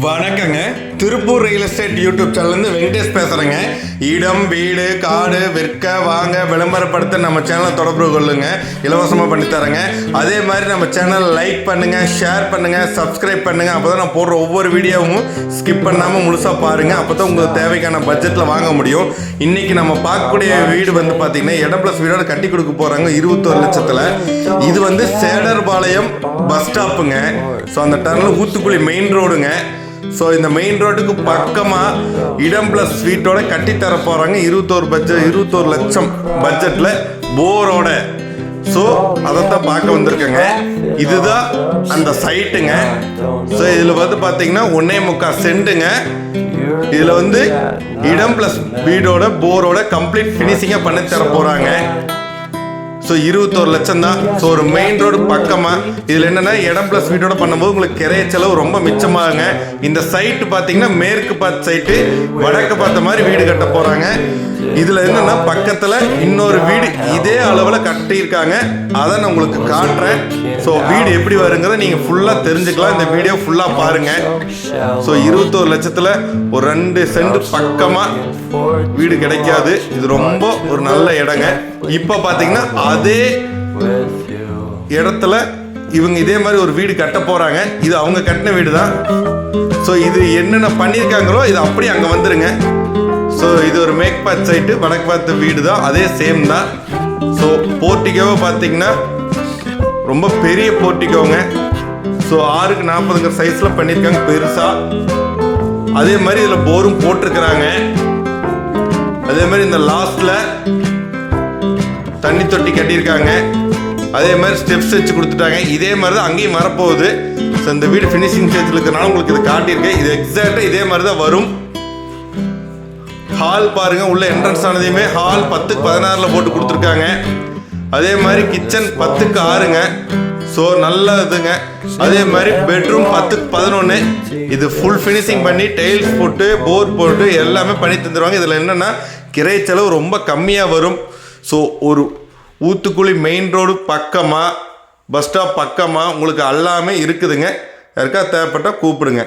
வணக்கங்க. Tiruppur real estate YouTube சேனல்லேருந்து வெங்கடேஷ் பேசுகிறேங்க இடம் வீடு காடு விற்க வாங்க விளம்பரப்படுத்த நம்ம சேனலை தொடர்பு கொள்ளுங்க. இலவசமாக பண்ணி தரேங்க. அதே மாதிரி நம்ம சேனலை லைக் பண்ணுங்க ஷேர் பண்ணுங்க சப்ஸ்கிரைப் பண்ணுங்க. அப்போ தான் நான் போடுற ஒவ்வொரு வீடியோவும் ஸ்கிப் பண்ணாமல் முழுசாக பாருங்க. அப்போ தான் உங்களுக்கு தேவைக்கான பட்ஜெட்டில் வாங்க முடியும். இன்னைக்கு நம்ம பார்க்கக்கூடிய வீடு வந்து பார்த்தீங்கன்னா இடம் ப்ளஸ் வீடோட கட்டி கொடுக்க போகிறாங்க இருபத்தொரு லட்சத்தில். இது வந்து சேடர்பாளையம் பஸ் ஸ்டாப்புங்க ஸோ அந்த டர்னில் ஊத்துக்குழி மெயின் ரோடுங்க ஸோ இந்த மெயின் ரோட்டுக்கு பக்கமாக இடம் ப்ளஸ் ஸ்வீட்டோட கட்டி தர போகிறாங்க இருபத்தோரு பட்ஜெட் இருபத்தோரு லட்சம் பட்ஜெட்டில் போரோட ஸோ அதைத்தான் பார்க்க வந்திருக்கேங்க. இதுதான் அந்த சைட்டுங்க ஸோ இதில் வந்து பார்த்தீங்கன்னா ஒன்னே முக்கால் சென்ட்டுங்க. இதில் வந்து இடம் ப்ளஸ் வீடோட போரோட கம்ப்ளீட் ஃபினிஷிங்காக பண்ணி தர போகிறாங்க ஸோ இருபத்தோரு லட்சம் தான் ஸோ ஒரு மெயின் ரோடு பக்கமாக இதில் என்னென்னா இடம் ப்ளஸ் வீட்டோட பண்ணும்போது உங்களுக்கு கிரைய செலவு ரொம்ப மிச்சமாகுங்க. இந்த சைட்டு பார்த்தீங்கன்னா மேற்கு பார்த்த சைட்டு வடக்கு பார்த்த மாதிரி வீடு கட்ட போகிறாங்க இதில் என்னென்னா பக்கத்தில் இன்னொரு வீடு இதே அளவில் கட்டியிருக்காங்க. அதை நான் உங்களுக்கு காட்டுறேன். ஸோ வீடு எப்படி வருங்கிறத நீங்கள் ஃபுல்லாக தெரிஞ்சுக்கலாம். இந்த வீடியோ ஃபுல்லாக பாருங்கள் ஸோ இருபத்தோரு லட்சத்தில் ஒரு ரெண்டு சென்ட் பக்கமாக வீடு கிடைக்காது. இது ரொம்ப ஒரு நல்ல இடங்க. இப்போ பார்த்தீங்கன்னா அதே இடத்துல இவங்க இதே மாதிரி ஒரு வீடு கட்ட போறாங்க. இது அவங்க கட்டின வீடு தான் ஸோ இது என்னென்ன பண்ணியிருக்காங்களோ இது அப்படியே அங்கே வந்துருங்க. ஸோ இது ஒரு மேக் பார்த் சைட்டு வடக்கு பார்த்த வீடு தான் அதே சேம் தான். ஸோ போர்ட்டிகோவை பார்த்தீங்கன்னா ரொம்ப பெரிய போர்ட்டிகோங்க ஸோ ஆறுக்கு நாற்பதுங்கிற சைஸில் பண்ணியிருக்காங்க பெருசாக அதே மாதிரி இதில் போரும் போட்டிருக்கிறாங்க. அதே மாதிரி இந்த லாஸ்ட்ல தண்ணி தொட்டி கட்டியிருக்காங்க. அதே மாதிரி ஸ்டெப்ஸ் வச்சு கொடுத்துட்டாங்க. இதே மாதிரி தான் அங்கேயும் வரப்போகுது. ஸோ இந்த வீடு ஃபினிஷிங் ஸ்டேஜில் இருக்கிறனால உங்களுக்கு இது காட்டியிருக்கேன் இது எக்ஸாக்டாக இதே மாதிரி தான் வரும். ஹால் பாருங்க உள்ள என்ட்ரன்ஸ் ஆனதையுமே ஹால் பத்துக்கு பதினாறில் போட்டு கொடுத்துருக்காங்க. அதே மாதிரி கிச்சன் பத்துக்கு ஆறுங்க. ஸோ நல்ல இதுங்க. அதே மாதிரி பெட்ரூம் பத்துக்கு பதினொன்று இது ஃபுல் ஃபினிஷிங் பண்ணி டைல்ஸ் போட்டு போர் போட்டு எல்லாமே பண்ணி தந்துடுவாங்க இதில் என்னென்னா கிரை செலவு ரொம்ப கம்மியாக வரும். ஸோ ஒரு ஊத்துக்குழி மெயின் ரோடு பக்கமாக பஸ் ஸ்டாப் பக்கமாக உங்களுக்கு எல்லாமே இருக்குதுங்க. யாருக்கா தேவைப்பட்டால் கூப்பிடுங்க.